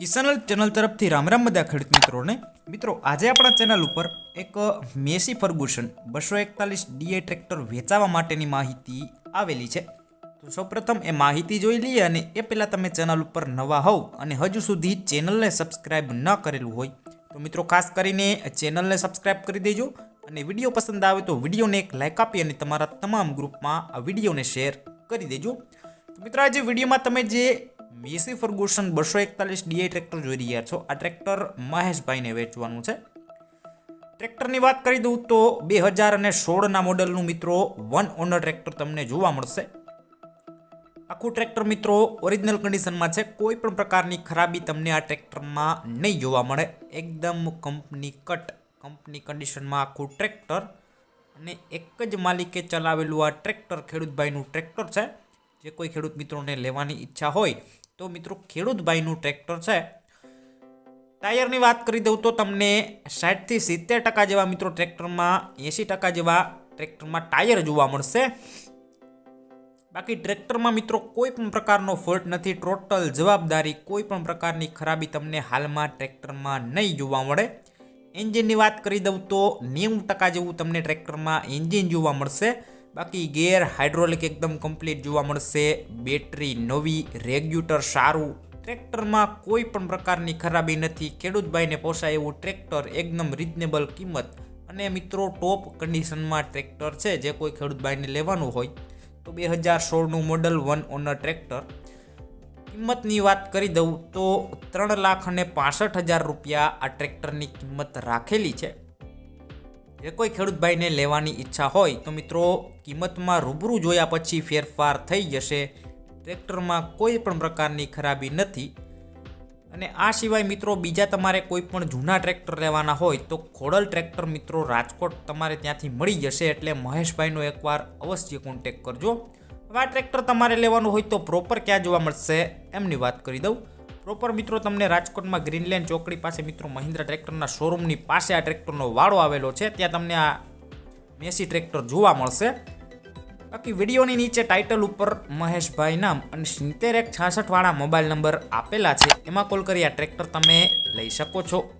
કિસાનલ channel તરફથી રામ રામ બધા ખેડૂત મિત્રોને. મિત્રો, આજે આપણા ચેનલ ઉપર એક મેસી ફર્ગુસન બસો એકતાલીસ ડીએ ટ્રેક્ટર વેચાવા માટેની માહિતી આવેલી છે. તો સૌપ્રથમ એ માહિતી જોઈ લઈએ અને એ પહેલાં તમે ચેનલ ઉપર નવા હોવ અને હજુ સુધી ચેનલને સબસ્ક્રાઇબ ન કરેલું હોય, તો મિત્રો ખાસ કરીને ચેનલને સબસ્ક્રાઇબ કરી દેજો અને વીડિયો પસંદ આવે તો વિડીયોને એક લાઇક આપી અને તમારા તમામ ગ્રુપમાં આ વિડીયોને શેર કરી દેજો. મિત્રો, આજે વિડીયોમાં તમે જે મેસી ફર્ગુસન બસો એકતાલીસ ડીઆઈ ટ્રેક્ટર જોઈ રહ્યા છો. આ ટ્રેક્ટર મહેશભાઈને વેચવાનું છે. ટ્રેક્ટરની વાત કરી દઉં તો બે હજાર અને સોળના મોડલનું મિત્રો વન ઓનર ટ્રેક્ટર તમને જોવા મળશે. આખું ટ્રેક્ટર મિત્રો ઓરિજિનલ કન્ડિશનમાં છે. કોઈ પણ પ્રકારની ખરાબી તમને આ ટ્રેક્ટરમાં નહીં જોવા મળે. એકદમ કંપની કટ, કંપની કન્ડિશનમાં આખું ટ્રેક્ટર અને એક જ માલિકે ચલાવેલું આ ટ્રેક્ટર ખેડૂતભાઈનું ટ્રેક્ટર છે. જે કોઈ ખેડૂત મિત્રોને લેવાની ઈચ્છા હોય, તો મિત્રો ખેડૂતભાઈનું ટ્રેક્ટર છે. ટાયરની વાત કરી દઉં તો તમને સાઠથી સિત્તેર ટકા જેવા મિત્રો ટ્રેક્ટરમાં, એંસી ટકા જેવા ટ્રેક્ટરમાં ટાયર જોવા મળશે. બાકી ટ્રેક્ટરમાં મિત્રો કોઈ પણ પ્રકારનો ફોલ્ટ નથી, ટોટલ જવાબદારી કોઈ પણ પ્રકારની ખરાબી તમને હાલમાં ટ્રેક્ટરમાં નહીં જોવા મળે. એન્જિનની વાત કરી દઉં તો નેવું ટકા જેવું તમને ટ્રેક્ટરમાં એન્જિન જોવા મળશે. બાકી ગેર હાઇડ્રોલિક એકદમ કમ્પ્લીટ જોવા મળશે. બેટરી નવી, રેગ્યુટર સારું. ટ્રેક્ટરમાં કોઈ પણ પ્રકારની ખરાબી નથી. ખેડૂતભાઈને પોસાય એવું ટ્રેક્ટર એકદમ રિઝનેબલ કિંમત. અને મિત્રો ટોપ કન્ડિશનમાં ટ્રેક્ટર છે જે કોઈ ખેડૂતભાઈને લેવાનું હોય તો બે હજાર સોળનું મોડલ વન ઓનર ટ્રેક્ટર. કિંમતની વાત કરી દઉં તો ત્રણ લાખ અને પાસઠ હજાર રૂપિયા આ ટ્રેક્ટરની કિંમત રાખેલી છે. જે કોઈ ખેડૂતભાઈને લેવાની ઈચ્છા હોય તો મિત્રો, કિંમતમાં રૂબરૂ જોયા પછી ફેરફાર થઈ જશે. ટ્રેક્ટરમાં કોઈ પણ પ્રકારની ખરાબી નથી. અને આ સિવાય મિત્રો, બીજા તમારે કોઈ પણ જૂના ટ્રેક્ટર લેવાના હોય તો ખોડલ ટ્રેક્ટર મિત્રો, રાજકોટ તમારે ત્યાંથી મળી જશે એટલે મહેશભાઈનો એકવાર અવશ્ય કોન્ટેક કરજો. હવે આ ટ્રેક્ટર તમારે લેવાનું હોય તો પ્રોપર ક્યાં જોવા મળશે, એમની વાત કરી દઉં. પ્રોપર મિત્રો, તમને રાજકોટમાં ગ્રીનલેન્ડ ચોકડી પાસે મિત્રો મહિન્દ્રા ટ્રેક્ટરના શોરૂમની પાસે આ ટ્રેક્ટરનો વાળો આવેલો છે. ત્યાં તમને આ મેસી ટ્રેક્ટર જોવા મળશે. બાકી વિડીયોની નીચે ટાઇટલ ઉપર મહેશભાઈ નામ અને સિત્તેર એક છાસઠવાળા મોબાઈલ નંબર આપેલા છે. એમાં કોલ કરી આ ટ્રેક્ટર તમે લઈ શકો છો.